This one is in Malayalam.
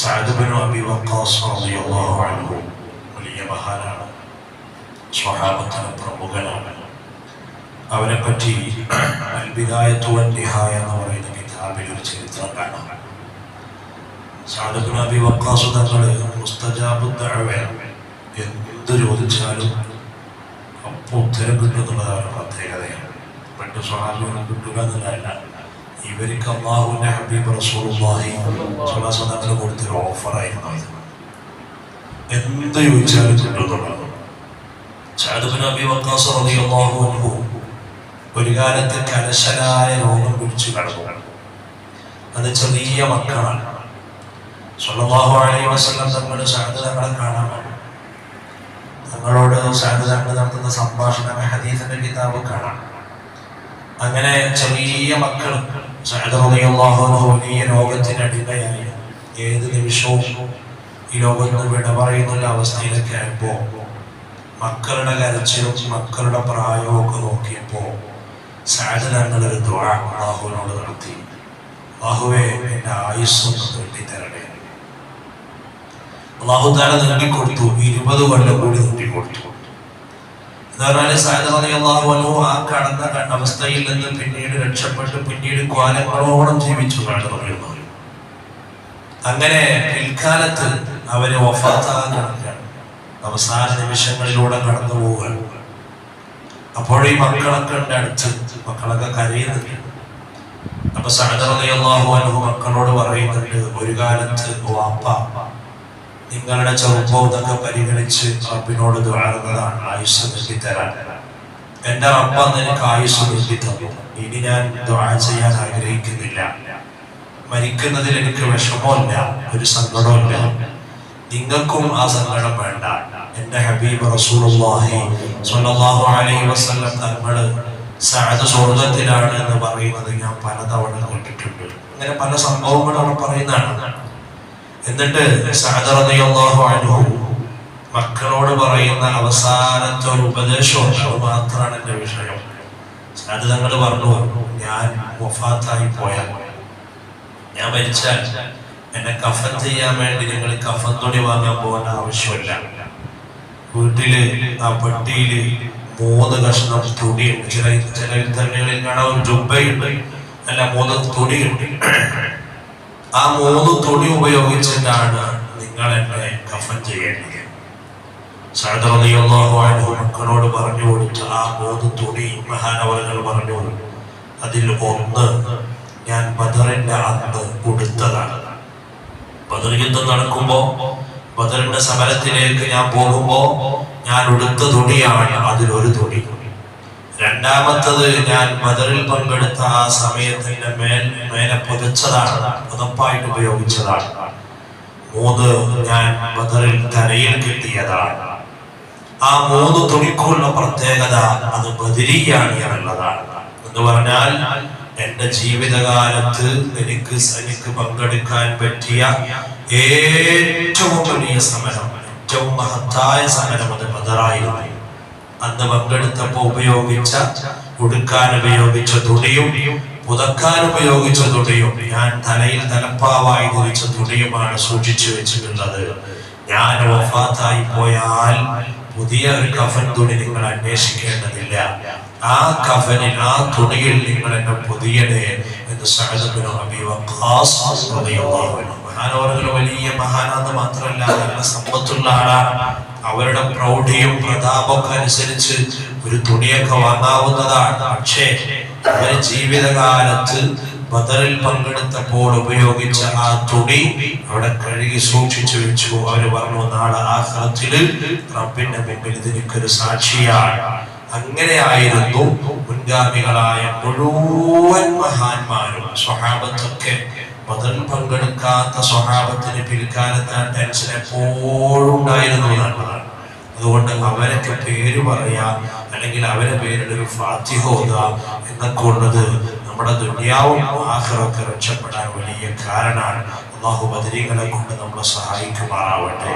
സഅദ്ബിൻ അബി അൻഹു വലിയ മഹാനാണ് സ്വഹാബത്തിന് പ്രമുഖനാണ്. അവരെ പറ്റി അൽബിദായത്തു നിഹായ എന്ന് പറയുന്ന കിതാബിൽ ഒരു ചരിത്രം കാണാം. സഅദ്ബിൻ അബി വഖാസ് തങ്ങൾ മുസ്തജാബു ദഅവയാണ് എന്ത് ചോദിച്ചാലും അപ്പോൾ ഉത്തരം കിട്ടുന്നുള്ളതാണ് പ്രത്യേകതയാണ്. പണ്ട് സ്വഹാബിനെ കിട്ടുക എന്നുള്ളതല്ല ഇവർക്ക് അള്ളാഹുവിന്റെ ഹബീബ് റസൂലുള്ളാഹി വസല്ലം കൊടുത്തൊരു ഓഫറായിരുന്നു ഇത്. എന്ത് ചോദിച്ചാലും കിട്ടുന്നുള്ളത് ചാദുബിൻ അബി വക്കാസ് റളിയല്ലാഹു അൻഹു ഒരു കാലത്ത് കലശലായ രോഗം പിടിച്ചു കടന്നു. അത് ചെറിയ മക്കളാണ്. സ്വല്ലല്ലാഹു അലൈഹി വസല്ലം തങ്ങൾ സഅദ് തങ്ങളെ കാണാൻ തങ്ങളോട് സഅദ് തങ്ങൾ നടത്തുന്ന സംഭാഷണം ഹദീസിന്റെ കിതാബ് കാണാം. അങ്ങനെ ചെറിയ മക്കൾ അടിമയായി. ഏത് നിമിഷവും ഈ ലോകത്ത് വിട പറയുന്ന അവസ്ഥയിലൊക്കെ ആയപ്പോ മക്കളുടെ കരച്ചിലും മക്കളുടെ പ്രായവും ഒക്കെ നോക്കിയപ്പോ സഅദ് തങ്ങൾ ഒരു ദുആ അള്ളാഹുവിനോട് നടത്തി. അള്ളാഹുവേ എന്റെ ആയുസ്സും നീട്ടിത്തരണേ. അള്ളാഹു താല നീട്ടിക്കൊടുത്തു ഇരുപത് കൊല്ലം കൂടി നീട്ടിക്കൊടുത്തു. ആ കടന്ന അവസ്ഥയിൽ നിന്ന് പിന്നീട് രക്ഷപ്പെട്ട് പിന്നീട് കാലങ്ങളോളം ജീവിച്ചു കാണുന്നു അങ്ങനെ പിൽക്കാലത്ത് അവർ വഫാത്താകാൻ കിടക്കുകയാണ് അവസാന നിമിഷങ്ങളിലൂടെ കടന്നു പോവുകയാണ്. അപ്പോഴീ മക്കളൊക്കെ ഉണ്ട് അടുത്ത്. മക്കളൊക്കെ കരയുന്നുണ്ട്. അപ്പൊ സഅദ് റളിയല്ലാഹു അൻഹു മക്കളോട് പറയുന്നുണ്ട് ഒരു കാലത്ത് വാപ്പ നിങ്ങളുടെ ചെറുപ്പവും പരിഗണിച്ച് അപ്പിനോട് ദ്വാരുന്നതാണ് ആയുസ് നൽകി തരാൻ. എന്റെ റബ്ബ നിനക്ക് ആയുസ് നൽകി തന്നു. ഇനി ഞാൻ ദ്വാ ചെയ്യാൻ ആഗ്രഹിക്കുന്നില്ല. മരിക്കുന്നതിൽ എനിക്ക് വിഷമമില്ല ഒരു സങ്കടമില്ല നിങ്ങൾക്കും ആ സങ്കടം വേണ്ട. എന്റെ ഹബീബ് റസൂലുള്ളാഹി സ്വല്ലല്ലാഹു അലൈഹി വസല്ലം സഅദ് സ്വർഗത്തിലാണ് എന്ന് പറയുന്നത് ഞാൻ പലതവണ കേട്ടിട്ടുണ്ട്. അങ്ങനെ പല സംഭവങ്ങളും അവിടെ പറയുന്നതാണ്. എന്നിട്ട് മക്കളോട് പറയുന്ന അവസാനത്തെ ഒരു ഉപദേശമുണ്ട് അത് മാത്രമാണ് എന്റെ വിഷയം. സഅദ് തങ്ങൾ പറഞ്ഞു ഞാൻ വഫാത്തായി പോയാൽ ഞാൻ മരിച്ചാൽ എന്നെ കഫൻ ചെയ്യാൻ വേണ്ടി നിങ്ങൾ കഫൻ തുണി വാങ്ങാൻ പോകേണ്ട ആവശ്യമില്ല. വീട്ടിൽ ആ പെട്ടിയിൽ മൂന്ന് കഷ്ണം തുണിയുണ്ട് ചില ചില തന്നെകളിൽ കാണാൻ ഒരു ജുബയുണ്ട് അല്ല മൂന്ന് തുണിയുണ്ട് ആ മൂന്ന് തുണി ഉപയോഗിച്ചിട്ടാണ് നിങ്ങൾ എന്നെ കഫൻ ചെയ്യേണ്ടത്. അൻഹു മക്കളോട് പറഞ്ഞു കൊടുത്ത ആ മൂന്ന് തുണി മഹാനവറുകൾ പറഞ്ഞു അതിൽ ഒന്ന് ഞാൻ ബദറിന്റെ അന്ന് കൊടുത്തതാണ് ബദർ യുദ്ധം നടക്കുമ്പോ ബദറിന്റെ സമരത്തിലേക്ക് ഞാൻ പോകുമ്പോ ഞാൻ ഉടുത്ത തുണിയാണ് അതിലൊരു തുണി. രണ്ടാമത്തത് ഞാൻ മദറിൽ പങ്കെടുത്ത ആ സമയത്തിന്റെ മേൽ മേലെ പുതച്ചതാണ് പുതപ്പായിട്ട് ഉപയോഗിച്ചതാണ്. മൂന്ന് ഞാൻ മദറിൽ കരയിൽ കിട്ടിയതാണ്. ആ മൂന്ന് തുണിക്കുള്ള പ്രത്യേകത അത് ബദിരിയാണ് എന്നുള്ളതാണ്. എന്ന് പറഞ്ഞാൽ എന്റെ ജീവിതകാലത്ത് എനിക്ക് എനിക്ക് പങ്കെടുക്കാൻ പറ്റിയ ഏറ്റവും വലിയ സമരം ഏറ്റവും മഹത്തായ സമരം അത് ബദറായിരുന്നു അന്ന് പങ്കെടുത്തപ്പോ ഉപയോഗിച്ച ഉടുക്കാൻ ഉപയോഗിച്ച തുണിയും പുതക്കാൻ ഉപയോഗിച്ച തുണിയും ഞാൻ തലയിൽ തലപ്പാവായി ധരിച്ച തുണിയുമാണ് സൂക്ഷിച്ചു വെച്ചിട്ടുള്ളത് ഞാൻ വഫാത്തായി പോയാൽ പുതിയ ഒരു കഫൻ തുണി നിങ്ങൾ അന്വേഷിക്കേണ്ടതില്ല. ആ കഫനിൽ ആ തുണിയിൽ നിങ്ങൾ എന്നെ പുതിയതേ എന്ന് മഹാനവറുകൾ വലിയ മഹാനാന്ന് മാത്രമല്ല നല്ല സമ്പത്തുള്ള ആളാണ്. അവരുടെ പ്രൗഢിയും പ്രതാപമൊക്കെ അനുസരിച്ച് ഒരു തുണിയൊക്കെ വാങ്ങാവുന്നതാണ്. പക്ഷേ അവർ ജീവിതകാലത്ത് ബദറിൽ പങ്കെടുത്തപ്പോൾ ഉപയോഗിച്ച ആ തുണി അവിടെ കഴുകി സൂക്ഷിച്ചു വെച്ചു. അവർ പറഞ്ഞു നാളെ ആഹ്റത്തിൽ റബ്ബിന്റെ മുമ്പിൽ ഇതിനൊരു സാക്ഷിയാണ്. അങ്ങനെയായിരുന്നു മുൻഗാമികളായ മുഴുവൻ മഹാന്മാരും സ്വഹാബത്തൊക്കെ. ബദറിൽ പങ്കെടുക്കാത്ത സ്വഭാവത്തിന് പിൽക്കാലത്ത് ആ ടെൻഷൻ എപ്പോഴും ഉണ്ടായിരുന്നു എന്നുള്ളതാണ് അതുകൊണ്ട് അവരൊക്കെ പേര് പറയാ അല്ലെങ്കിൽ അവരെ പേരുടെ ഒരു ഫാത്തിഹോത എന്നൊക്കെ ഉള്ളത് നമ്മുടെ ദുനിയാവും ആഹ്റൊക്കെ രക്ഷപ്പെടാൻ വലിയ കാരണമാണ്. അള്ളാഹു ബദരീകളെ കൊണ്ട് നമ്മളെ സഹായിക്കുമാറാവട്ടെ.